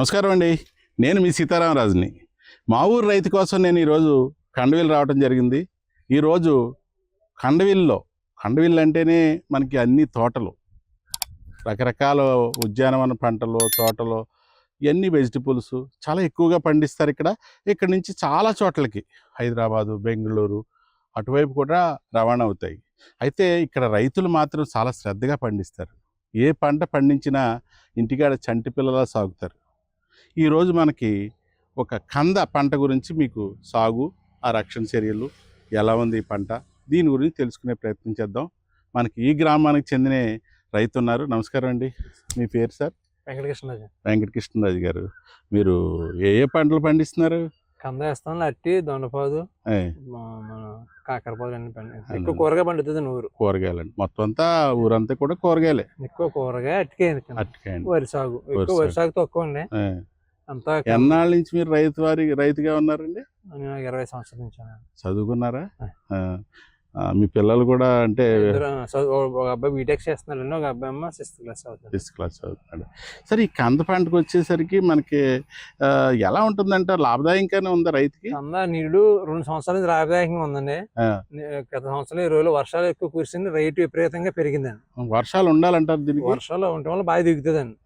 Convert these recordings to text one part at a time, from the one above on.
నమస్కారం అండి. నేను మీ సీతారామరాజుని. మా ఊరు రైతు కోసం నేను ఈరోజు కండవీలు రావడం జరిగింది. ఈరోజు కండవీల్లో కండవీళ్ళు అంటేనే మనకి అన్ని తోటలు. రకరకాల ఉద్యానవన పంటలు తోటలు ఇవన్నీ వెజిటబుల్స్ చాలా ఎక్కువగా పండిస్తారు ఇక్కడ. ఇక్కడ నుంచి చాలా చోట్లకి హైదరాబాదు బెంగళూరు అటువైపు కూడా రవాణా అవుతాయి. అయితే ఇక్కడ రైతులు మాత్రం చాలా శ్రద్ధగా పండిస్తారు. ఏ పంట పండించినా ఇంటికాడ చంటి పిల్లలా సాగుతారు. ఈరోజు మనకి ఒక కంద పంట గురించి మీకు సాగు ఆ రక్షణ చర్యలు ఎలా ఉంది ఈ పంట దీని గురించి తెలుసుకునే ప్రయత్నం చేద్దాం. మనకి ఈ గ్రామానికి చెందిన రైతు ఉన్నారు. నమస్కారం అండి. మీ పేరు సార్? వెంకటకృష్ణరాజు. వెంకటకృష్ణరాజు గారు. మీరు ఏ ఏ పంటలు పండిస్తున్నారు? కంద వేస్తాం అట్టి దొండపాదు కాకరపాదు అన్ని పండి. ఎక్కువ కూరగాయ పండుతుంది ఊరు కూరగాయలండి. మొత్తం అంతా ఊరంతా కూడా కూరగాయలే. ఎక్కువ కూరగాయ అట్టికాయ అట్టుకాయండి వరి సాగు. ఎక్కువ వరి సాగు. తక్కువ అండి ఎన్నాళ్ళ నుంచి మీరు రైతు వారి రైతుగా ఉన్నారండి? నేను ఇరవై సంవత్సరాల నుంచి. చదువుకున్నారా? మీ పిల్లలు కూడా అంటే ఒక అబ్బాయి బీటెక్ చేస్తున్నాడు ఒక అబ్బాయి అమ్మ సిక్స్త్ క్లాస్ అవుతుంది ఫిఫ్త్ క్లాస్ చదువుతున్నాడు. సరే ఈ కంద పంటకు వచ్చేసరికి మనకి ఎలా ఉంటుందంటే లాభదాయకంగానే ఉందా రైతుకి? కంద నీళ్ళు రెండు సంవత్సరాల నుంచి లాభదాయకంగా ఉందండి. గత సంవత్సరం ఈ రోజులు వర్షాలు ఎక్కువ కురిసింది రైతు విపరీతంగా పెరిగిందండి. వర్షాలు ఉండాలంటారు దీనికి? వర్షాలు ఉండటం వల్ల బాగా దిగుతుందండి.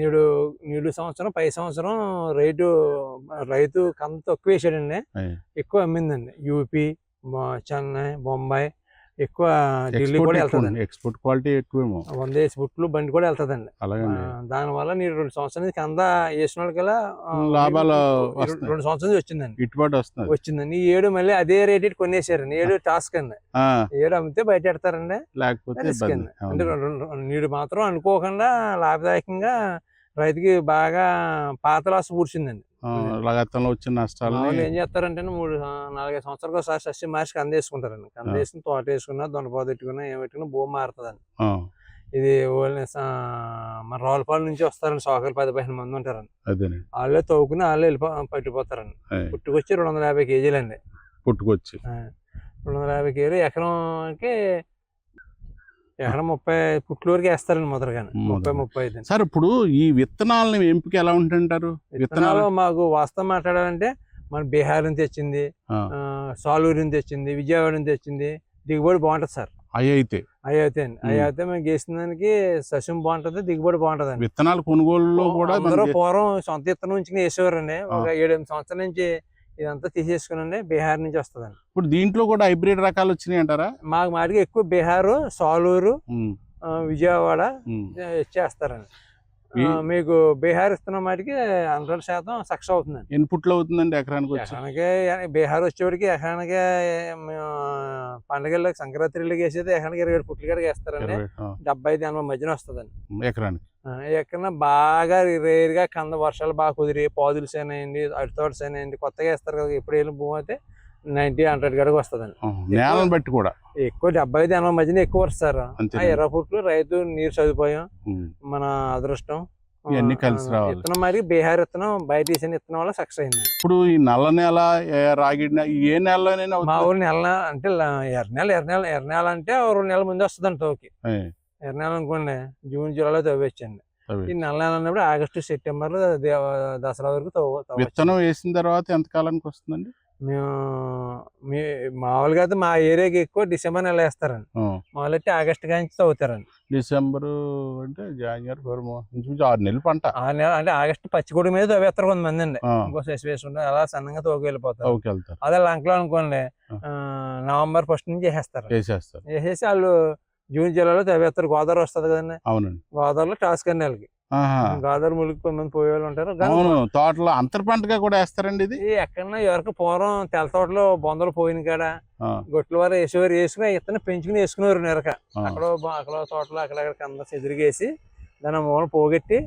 నీడు నీడు సంవత్సరం పై సంవత్సరం రైతు రైతు కంద తక్కువ వేసాడండి. ఎక్కువ అమ్మిందండి. యూపీ చెన్నై బొంబాయి ఎక్కువ ఢిల్లీ కూడా ఎక్కువ వెళ్తుందండి. ఎక్స్పోర్ట్ క్వాలిటీ ఎక్కువేమో. వంద వేసి బుట్లు బండి కూడా వెళ్తుందండి. దానివల్ల నీరు రెండు సంవత్సరాల నుంచి కంద వేసిన వాళ్ళకల్లా లాభాలు రెండు- సంవత్సరాల నుంచి వచ్చిందండి. గిట్టుబాటు వస్తుంది వచ్చిందండి. ఈ ఏడు మళ్ళీ అదే రేట్ ఇటు కొనేసారండి. ఏడు టాస్క్ అండి. ఏడు అమ్మితే బయట పెడతారండి లేకపోతే. అంటే నీడు మాత్రం అనుకోకుండా లాభదాయకంగా రైతుకి బాగా పాత లాస్ పూడ్చిందండి. గతంలో వచ్చిన నష్టాలని మామూలు ఏం చేస్తారంటే మూడు నాలుగైదు సంవత్సరాలకు ఒకసారి సస్యం మార్చి ఆ. వేసుకుని తోట వేసుకున్నా దొండపాదు పెట్టుకున్నా ఏం పెట్టుకున్నా భూమి మారుతుందండి. ఇది మన రోలపాల నుంచి వస్తారండి. సోకలు పది పదిహేను మంది ఉంటారండి. వాళ్ళే తవ్వుకుని వాళ్ళే వెళ్ళిపో పట్టిపోతారండి. పుట్టుకొచ్చి రెండు వందల యాభై కేజీలు అండి పుట్టుకొచ్చి రెండు వందల యాభై కేజీలు ఎకరంకి ఎకరం ముప్పై పుట్ల వరకు వేస్తారండి మొదలుగాని ముప్పై. ముప్పై ఐదు సార్ ఇప్పుడు ఈ విత్తనాలని ఎంపిక ఎలా ఉంటుంటారు? విత్తనాలు మాకు వాస్తవం మాట్లాడాలంటే మన బీహార్ నుంచి తెచ్చింది సాలూరు నుంచి తెచ్చింది విజయవాడ నుంచి తెచ్చింది దిగుబడి బాగుంటది సార్. అవి అయితే. అవి అయితే అండి. అవి. అయితే మేము గేసిన దానికి సస్యం బాగుంటది దిగుబడి బాగుంటది అండి విత్తనాలు కొనుగోలులో కూడా పూర్వం సొంత విత్తనం నుంచి వేసేవారండి. ఒక ఏడు ఎనిమిది సంవత్సరాల నుంచి ఇదంతా తీసేసుకునండి బీహార్ నుంచి వస్తుందండి. ఇప్పుడు దీంట్లో కూడా హైబ్రిడ్ రకాలు వచ్చినాయి అంటారా? మాకు మాటికి ఎక్కువ బీహారు సాలూరు విజయవాడ ఉమ్. మీకు బీహార్ ఇస్తున్న మాటికి హండ్రెడ్ శాతం సక్సెస్ అవుతుందండి. ఎన్ని పుట్లు అవుతుందండి ఎకరానికి ఎకరానికి బీహార్ వచ్చేవాడికి ఎకరానికి మేము పండగలకు సంక్రాంతికి వేసేది ఎకరానికి ఇరవై ఏడు పుట్ల కాడికి వేస్తారండి డెబ్బై ఐదు ఎనభై మధ్యన వస్తుందండి. ఎకరానికి? ఎక్కడ బాగా రేర్గా కంద వర్షాలు బాగా కుదిరి పాదులు సేనాయండి అటు తోట సేనాయండి కొత్తగా వేస్తారు కదా ఎప్పుడు వెళ్ళిన భూమి అయితే నైన్టీ హండ్రెడ్ గడికి వస్తుందండి నేలను బట్టి కూడా ఎక్కువ డెబ్బై ఐదు ఎనభై మధ్యన ఎక్కువ వస్తారు ఆ ఇరవై ఫుట్లు రైతు నీరు సదుపాయం. మన అదృష్టం ఇవన్నీ కలిసి రావాలి. విత్తనం మరి బీహార్ విత్తనం బయట తీసిన విత్తనం వల్ల సక్సెస్ అయింది ఇప్పుడు ఈ నల్ల నేల ఏ రాగి ఏ నెలలోనైనా మా? ఊరు నెల అంటే ల- ఎర్ర నెల ఎర్ర నెల ఎర్ర నెల అంటే రెండు నెలల ముందు వస్తుందండి తోకి ఎర్ర నెల అనుకోండి జూన్ జూలైలో తవ్వేచ్చండి. ఈ నెల నెల అన్నప్పుడు ఆగస్టు సెప్టెంబర్ దసరా వరకు. విత్తనం వేసిన తర్వాత ఎంత కాలానికి వస్తుందండి మేము మీ మామూలుగా అయితే మా ఏరియాకి ఎక్కువ డిసెంబర్ నెల వేస్తారండి మామూలు అయితే ఆగస్టు నుంచి తవ్వుతారండి. డిసెంబర్ అంటే జనవరి ఫిబ్రవరి ఆరు నెలలు పంట. ఆ నెల అంటే ఆగస్టు పచ్చికొడి మీద తవ్వేస్తారు కొంతమంది అండి. ఇంకో సెస్ అలా సన్నగా తోకి వెళ్ళిపోతారు అదే లంకలో అనుకోండి నవంబర్ ఫస్ట్ నుంచి చేసేస్తారు వేసేస్తారు. వేసేసి వాళ్ళు జూన్ జూలైలో తవ్వేస్తారు. గోదావరి వస్తుంది కదండి. అవునండి. గోదావరిలో టాస్క్ అన్ని వాళ్ళకి ఆహా. గోదావరి ములికి కొంతమంది పోయే వాళ్ళు ఉంటారు. అవును తోటలో అంతర పంటగా కూడా వేస్తారండి ఇది? ఎక్కడన్నా ఎవరికి పూర్వం తెల్ల తోటలో బొందలు పోయిన కాడ గొట్ల వారు వేసేవారు వేసుకుని ఇతను పెంచుకుని వేసుకునేవారు నెరక. అక్కడ అక్కడ తోటలో అక్కడక్కడ కంద ఎదురుగేసి దాని మూల పోగొట్టి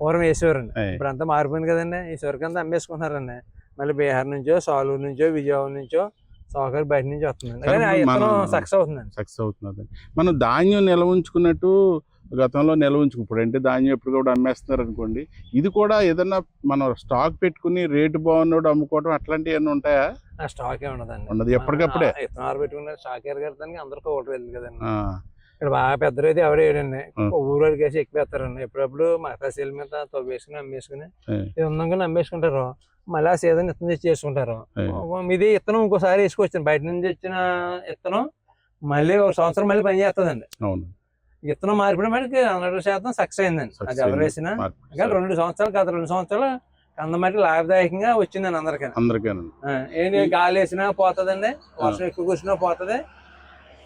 పూర్వం వేసేవారండి. ఇప్పుడు అంతా మారిపోయింది కదండి. ఈ సరుకంతా అమ్మేసుకుంటున్నారండి. మళ్ళీ బీహార్ నుంచో సాలూరు నుంచో విజయవాడ నుంచో సౌకర్యం బయట నుంచి వస్తుంది సరే, కానీ ఆ ఇప్పుడు ఇతను మనం- సక్సెస్ అవుతుందండి. సక్సెస్ అవుతున్నది మనం ధాన్యం నిల్వ ఉంచుకున్నట్టు గతంలో నిల్వ ఉంచుకు. ఇప్పుడు అంటే ధాన్యం ఎప్పుడు కూడా అమ్మేస్తున్నారు అనుకోండి. ఇది కూడా ఏదన్నా మనం స్టాక్ పెట్టుకుని రేటు బాగున్నప్పుడు అమ్ముకోవడం అట్లాంటివి ఏమైనా ఉంటాయా? ఆ స్టాక్ ఉండదండి. ఉండదు, ఎప్పటికప్పుడే. ఆ, ఇత్తనాలు పెట్టుకున్న స్టాక్ ఎరగడటానికి అందరికీ ఒకటి వెళ్ళదు కదండి. ఇక్కడ బాగా పెద్ద రైతు ఎవరు వేయడండి. ఊరికి వేసి ఎక్కువేస్తారండి. ఎప్పుడప్పుడు మగతాశీల మీద తవ్వేసుకుని అమ్మేసుకుని. ఇది ఉందని అమ్మేసుకుంటారు. మళ్ళీ ఆ సీజన్ ఇత్తనం తెచ్చి చేసుకుంటారు. ఇది ఇత్తనం ఇంకోసారి వేసుకోవచ్చు బయట నుంచి వచ్చిన ఇత్తనం మళ్ళీ ఒక సంవత్సరం మళ్ళీ పని చేస్తుందండి. అవును. ఇత్తనం మార్పిడి మనకి హండ్రెడ్ శాతం సక్సెస్ అయిందండి. అది ఎవరు. వేసినా. కానీ రెండు సంవత్సరాలు గత రెండు సంవత్సరాలు కందమట్టి లాభదాయకంగా వచ్చిందండి అందరికీ అందరికీనండి ఆ, ఏంటి గాలి వేసినా పోతుందండి. వర్షం ఎక్కువ కురిసినా పోతుంది.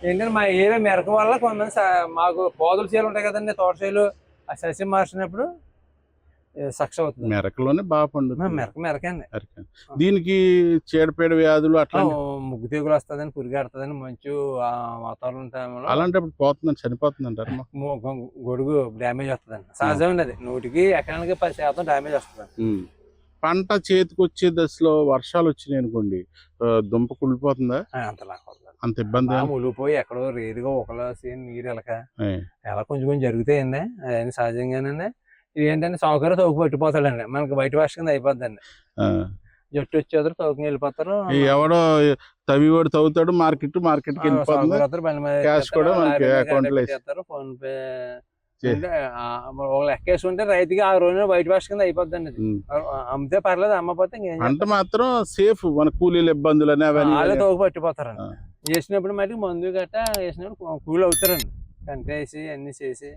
ఏంటంటే మా ఏరియా మెరక వల్ల కొంతమంది మాకు పోదుల చేలు ఉంటాయి కదండి తోట చేలు. ఆ ససి మార్చినప్పుడు సక్సెస్ అవుతుంది. మెరకలోనే బాగా పండుతుంది. మెరక మెరకండి. మెరక. దీనికి చీడపీడ వ్యాధులు అట్లా ముగ్గు తెగులు వస్తుందని పురిగాడుతుందని మంచు ఆ, వాతావరణం టైంలో అలాంటప్పుడు పోతుందని చనిపోతుంది అంటారు గొడుగు డ్యామేజ్ వస్తుందండి. సహజమండి అది. నూటికి ఎకరానికి పది శాతం డ్యామేజ్ వస్తుంది పంట చేతికి వచ్చే దశలో వర్షాలు వచ్చినాయి అనుకోండి దుంప కుళ్ళిపోతుందా? అంతలా అంత ఇబ్బంది ములిపోయి ఎక్కడో రేరుగా ఒకలో సేమ్ నీరు ఎలక ఎలా కొంచెం కొంచెం జరుగుతాయండి. అవన్నీ సహజంగానండి. ఇది ఏంటంటే సౌకర్యం తోపు పట్టిపోతాడండి. మనకి బయట వాష్ కింద అయిపోద్దండి. జట్టు వచ్చేద్దరు తోకని వెళ్ళిపోతారు. ఎవడో తవ్వివాడు తవ్వుతాడు మార్కెట్ మార్కెట్కి కూడా మనకి లో ఫోన్ పే అంటే ఒక లెక్క వేసుకుంటే రైతుకి ఆ రోజున బయట వాష్ కింద అయిపోద్దండి ఉమ్. ఆ- అమ్మితే పర్లేదు అమ్మపోతే పంట మాత్రం సేఫ్ మన కూలీల ఇబ్బందులు అని అవన్నీ వాళ్ళే తోక పట్టిపోతారండి. ఆ. వేసినప్పుడు మటుకు మందు గట్ట వేసినప్పుడు కూల్ అవుతారండి కంటేసి అన్ని చేసి.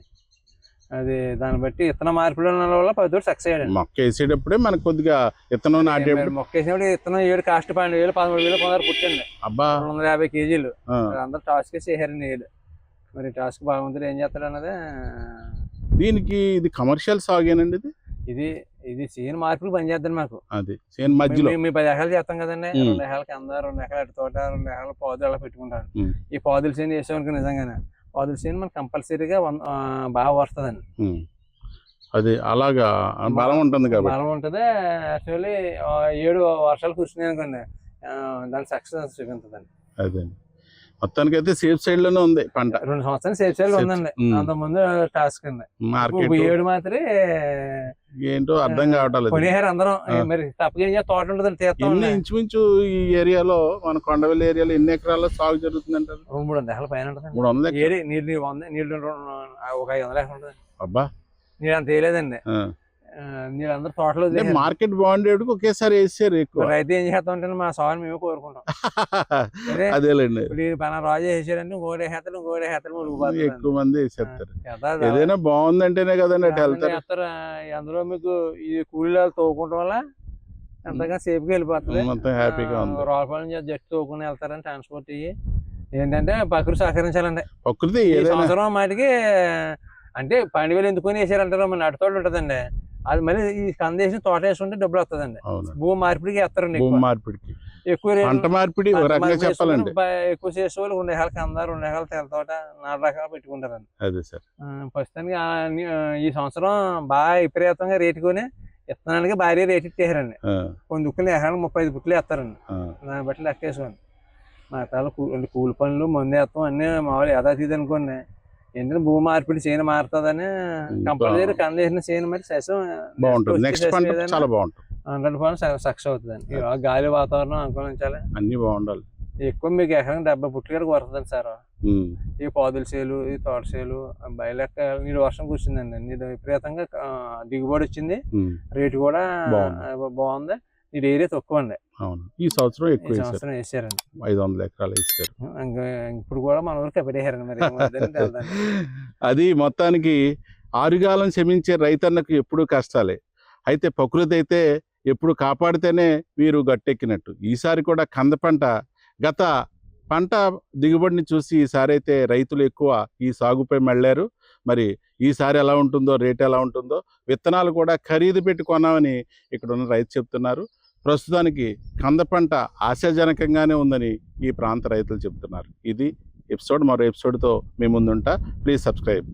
అది దాన్ని బట్టి ఇత్తన మార్పులు ఉన్న వల్ల పది సక్సెస్ అయ్యాడు మొక్క వేసేటప్పుడే మనకు కొద్దిగా విత్తనం నాటేప్పుడు మొక్క వేసినప్పుడు ఇత్తనం ఏడు కాస్ట్ పన్నెండు వేలు పదమూడు వేలు కొందరు పుట్టింది అబ్బా. రెండు వందల యాభై కేజీలు. అందరు టాస్క్ వేసారండి ఏడు మరి టాస్క్ బాగుంటుంది ఏం చేస్తాడు అన్నదే దీనికి ఇది కమర్షియల్ సాగేనండి ఇది? ఇది ఇది సీన్ మార్పులు పనిచేద్దండి మాకు. అది సేన్ మధ్యలో. మేము- మేము పది ఎకరాలు చేస్తాం కదండి. రెండు ఎకరాలకి అందరూ రెండు ఎకరాల తోట రెండు ఎకరాల పాదులు అలా పెట్టుకుంటారు. ఈ పాదుల సీన్ వేసామనుకో నిజంగానే పాదుల సీన్ మనకు కంపల్సరీగా బాగా వస్తుందండి. అది అలాగా బలం ఉంటుంది కాబట్టి. బలం ఉంటుంది. యాక్చువల్లీ ఏడు వర్షాలు కురిసినాయి అనుకోండి దాని సక్సెస్ చూపించదండి. అదే మొత్తానికి అయితే సేఫ్ సైడ్లోనే ఉంది పంట. రెండు సంవత్సరాలు సేఫ్ సైడ్. ఉందండి. అంత ముందు టాస్క్ ఉంది. మార్కెట్ ఏడు మాత్రం ఏంటో అర్థం కావట్లేదు. కొనేహారు అందరం. మరి తప్పగా? తోట ఎన్ని ఇంచుమించు ఈ ఏరియాలో మన కొండవల్లి ఏరియాలో ఎన్ని ఎకరాల్లో సాగు జరుగుతుంది అంటారు మూడు వందల ఎకరాల పైన ఉంటుంది మూడు వందల ఎకరాలు. ఏడి నీళ్ళు నీళ్ళు వంద నీళ్ళు రెండు- ఒక ఐదు వందల ఎకరాలు ఉంటుంది అబ్బా. నీళ్ళు అంత వేయలేదండి. అందరూ తోటలో. మార్కెట్ బాగుండేటికి ఒకేసారి వేసారు ఎక్కువ. రైతు ఏం చేస్తాం అంటే మా సార్ మేము కోరుకుంటాం. అదే అదేలేండి పన రాజు ఇంకోటి వేసేస్తాడు ఇంకోటి వేసేస్తాడు మురుగుపోతుంది ఎక్కువ మంది వేసేస్తారు. ఏదైనా బాగుందంటేనే కదండి అటు వెళ్తారు. అందులో మీకు ఈ కూలీలు తోకుంటం వల్ల ఎంతగా సేఫ్గా వెళ్ళిపోతుంది. మొత్తం హ్యాపీగా ఉంది. జట్టు తోకుని వెళ్తారని ట్రాన్స్పోర్ట్ ఇవి ఏంటంటే ప్రకృతి సహకరించాలండి ప్రకృతి సంవత్సరం మాటికి అంటే పన్నెండు వేలు ఎందుకొని వేసారంటారు మన నడుతోడు ఉంటుందండి. అది మళ్ళీ ఈ కందేసి తోట వేసుకుంటే డబ్బులు వస్తుందండి భూమి మార్పిడికి వేస్తారండి భూమి. మార్పిడికి. ఎక్కువ పంట మార్పిడి చెప్పాలండి. ఎక్కువ చేసే వాళ్ళు రెండు ఎకరాలకి అందరు రెండు ఎకరాలు తెల్ల తోట నాలుగు రకాలు పెట్టుకుంటారండి. అదే సార్. ప్రస్తుతానికి ఈ సంవత్సరం బాగా విపరీతంగా రేటు కొని విత్తనానికి భారీ రేటు ఇచ్చేసారండి. కొన్ని దుక్కులు ఎకరానికి ముప్పై ఐదు పుట్లు వేస్తారండి దాన్ని బట్టి లెక్కేసుకోండి. మా తల కూలి పనులు మందు వేస్తాం అన్నీ మామూలు యథాతీతి అనుకోండి. ఏంటంటే భూమి మార్పిడి చేయని మారుతుందని కంపల్సరీ కందేసిన చేయని మరి సస్యం బాగుంటుంది. నెక్స్ట్ పంట చాలా బాగుంటుంది. హండ్రెడ్ పర్సెంట్ సక్సెస్ అవుతుందండి. గాలి వాతావరణం అనుకూలించాలి. అన్ని బాగుండాలి. ఎక్కువ మీకు ఎకరానికి డెబ్బై పుట్లు గారికి వస్తుందండి సార్ ఈ పాదుల చేలు ఈ తోట చేలు బయలెక్క నీళ్ళు వర్షం కూర్చుందండి నీళ్ళు విపరీతంగా దిగుబడి వచ్చింది. రేటు కూడా బాగుంది. నీళ్ళు ఏరియా తక్కువ అండి అవును. ఈ సంవత్సరం ఎక్కువ సంవత్సరం వేసారండి ఐదు వందల ఎకరాలు వేసారు ఇప్పుడు కూడా మన ఊరికి పెట్టేశారండి మరి. అది మొత్తానికి ఆరుగాలం క్షమించే రైతన్నకు ఎప్పుడూ కష్టాలే. అయితే ప్రకృతి అయితే ఎప్పుడు కాపాడితేనే వీరు గట్టెక్కినట్టు. ఈసారి కూడా కంద పంట గత పంట దిగుబడిని చూసి ఈసారి అయితే రైతులు ఎక్కువ ఈ సాగుపై మళ్ళారు. మరి ఈసారి ఎలా ఉంటుందో రేట్ ఎలా ఉంటుందో విత్తనాలు కూడా ఖరీదు పెట్టి కొన్నామని ఇక్కడ ఉన్న రైతు చెప్తున్నారు. ప్రస్తుతానికి కంద పంట ఆశాజనకంగానే ఉందని ఈ ప్రాంత రైతులు చెబుతున్నారు. ఇది ఎపిసోడ్. మరో ఎపిసోడ్తో మీ ముందుంటా. Please subscribe.